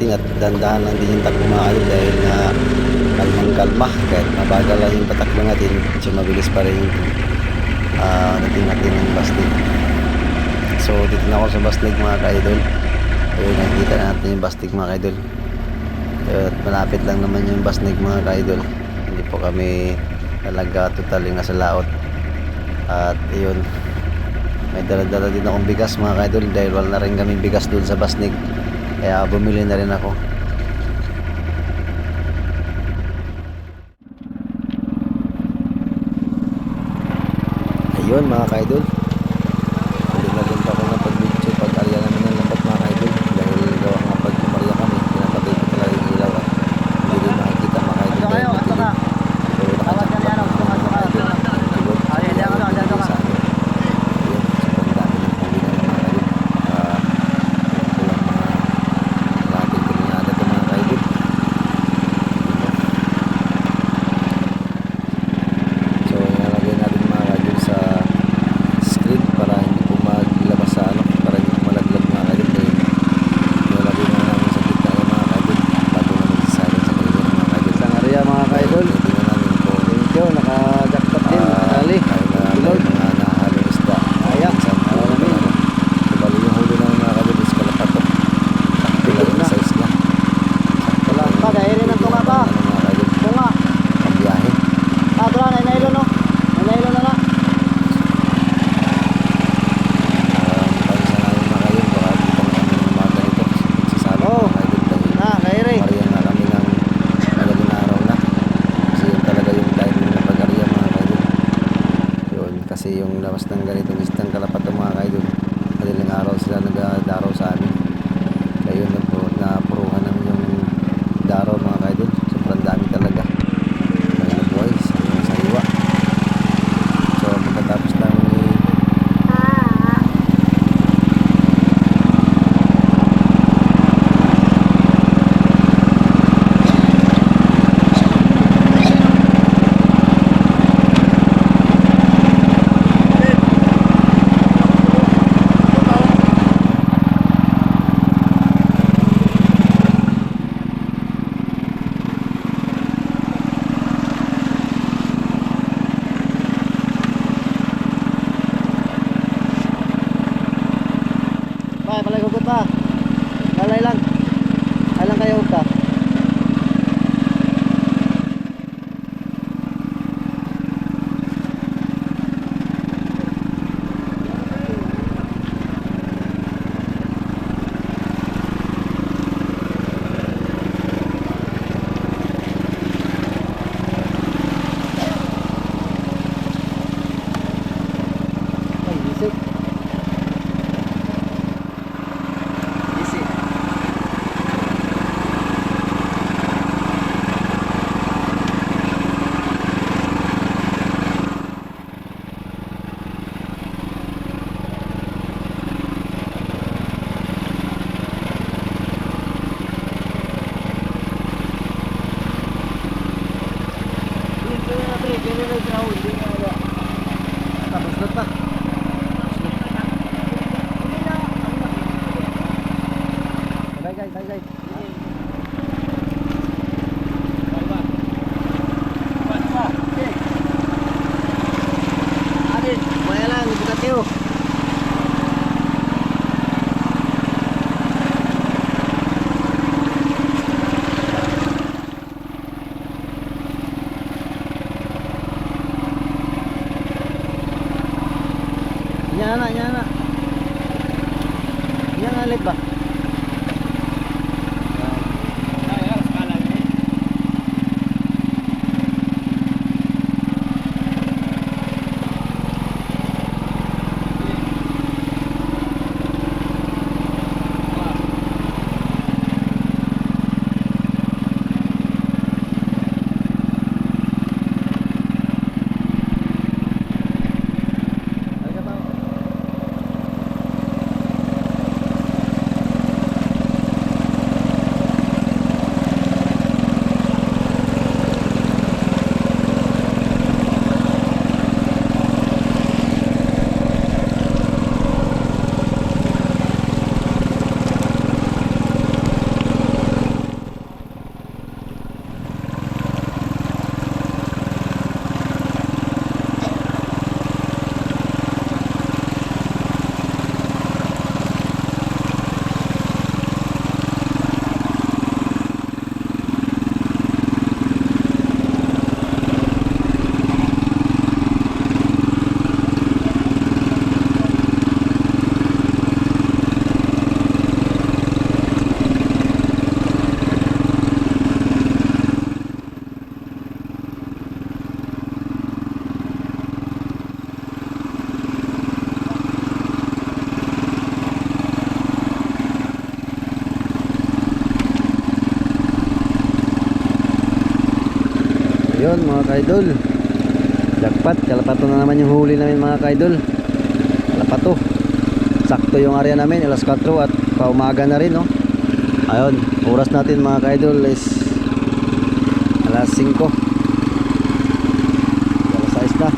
natin at dandahan lang din yung takbo dahil na kalmang kalma. Kahit mabagal lang yung patakbo natin so mabilis pa rin yung uh, dating natin ng bastig so dito na ako sa bastig mga ka-idol. Ayun nakikita natin yung bastig mga ka-idol. At malapit lang naman yung basnig mga ka-idol. Hindi po kami talaga totally nasa laot. At yun may dala-dala din akong bigas mga ka-idol dahil wala na rin kami bigas doon sa basnig kaya bumili na rin ako. Ayun mga ka-idol Yan, alay ba? Yun mga kaidol. Jackpot, kalapato na naman yung huli namin mga kaidol. Kalapato. Sakto yung area namin, alas 4 at paumaga na rin no. Ayun, oras natin mga kaidol is alas 5. Alas 6 na.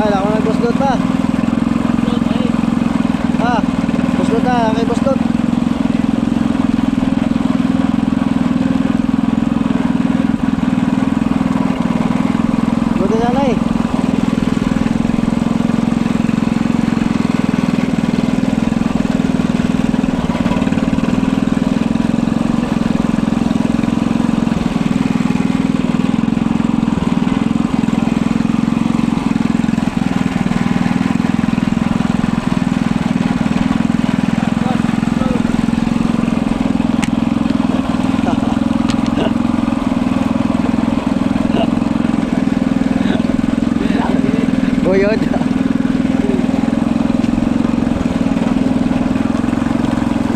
Ay, ako nag-buslot pa. Ah, buslot na, kay buslot. Buti na na eh. Buyod.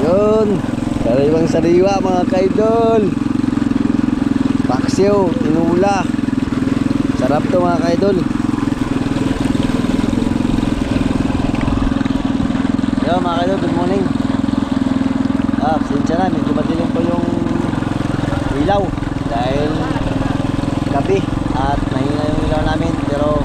Yun. Sariwang sariwa mga kaidol. Paksiw, tinula. Sarap to mga kaidol. Yo mga kaidol, good morning. Ah, pasensya na, medyo madilim po yung ilaw dahil gabi at mahina yung ilaw namin pero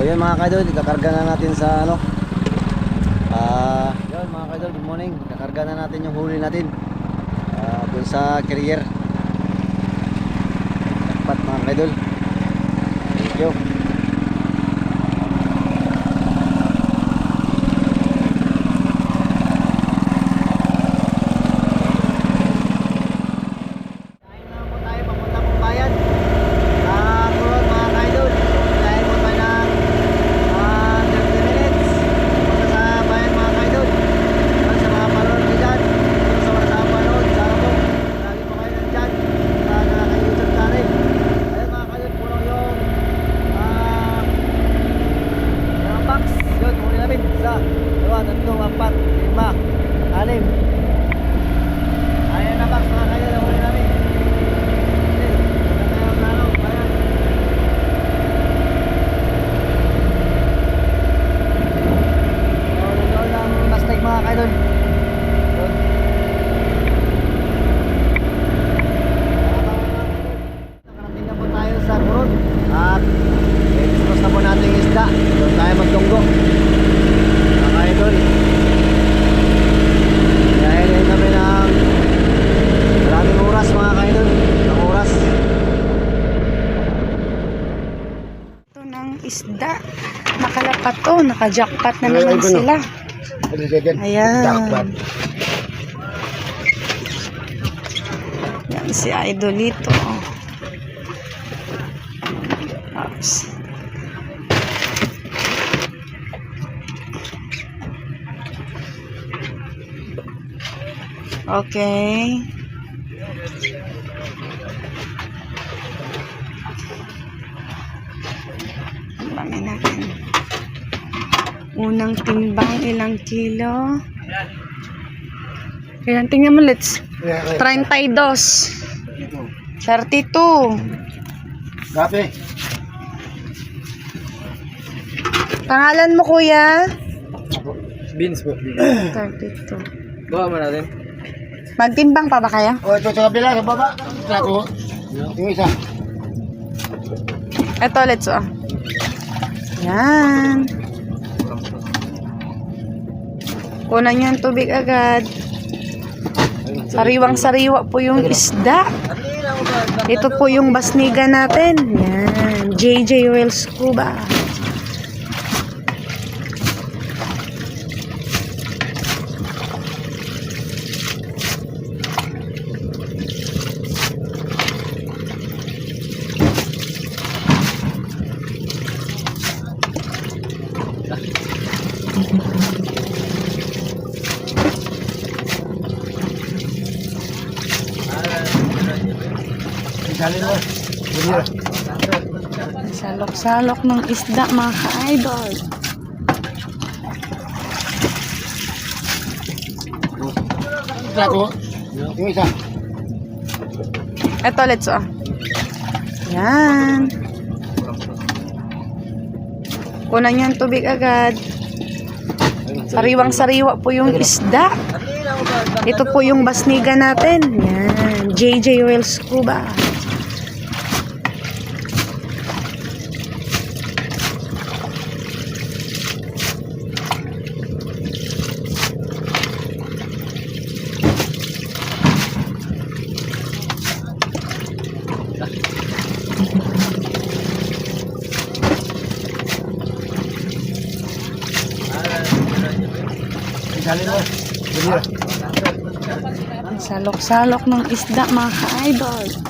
So, yun mga kaidol, ikakarga na natin sa ano. Ah, yun mga kaidol, good morning. Ikakarga na natin yung huli natin. Ah, dun sa carrier. Dapat mga kaidol. Thank you. Kain na po tayo papunta pong bayan. Sa Quran mga kaidol. Dahil mo tayo ng ah, 30 minutes. Punta sa bayan mga kaidol. At sa mga panood ko dyan. At sa mga nakapanood. Sana po. Lagi po kayo nandyan. Sa nakaka-YouTube channel. Ayun mga kaidol. Puno yung ah, yung box. Yun. Huli namin. Isa. Dalawa. Tatlo. Apat. Lima. Anim. Ayan na box mga kaidol. Huli namin. Okay. Punta tayo sa ano, bayan. So, nagkaroon ng mistake mga kaidol. Yun. Nakarating na po tayo sa Kurot. At i-dispose na po natin yung isda. Doon tayo magtunggo. Mga kaidol. Dahil yun kami ng maraming oras mga kaidol. Ang oras. Ito ng isda. Nakalapat to. Naka-jackpot na naman sila. Ayan. Yan si Idolito. Oops. Okay. Timbangin natin. Unang timbang, ilang kilo? Ilan, tingnan mo, let's. 32. 32. Gapi. Pangalan mo, kuya? Beans po. 32. Bawa mo natin. Magtimbang pa ba kayo? O, ito sa kabila, sa baba. Ako. Yung isa. Ito, let's oh. Yan. Kunan niyo ang tubig agad. Sariwang-sariwa po yung isda. Ito po yung basniga natin. Yan. JJ Oil Scuba. Salok-salok ng isda mga ka-idol. Ito, let's oh. Yan. Kunan niyo ang tubig agad. Sariwang-sariwa po yung isda. Ito po yung basniga natin. Yan. JJ Oil Scuba. Salok-salok ng isda mga ka-idol.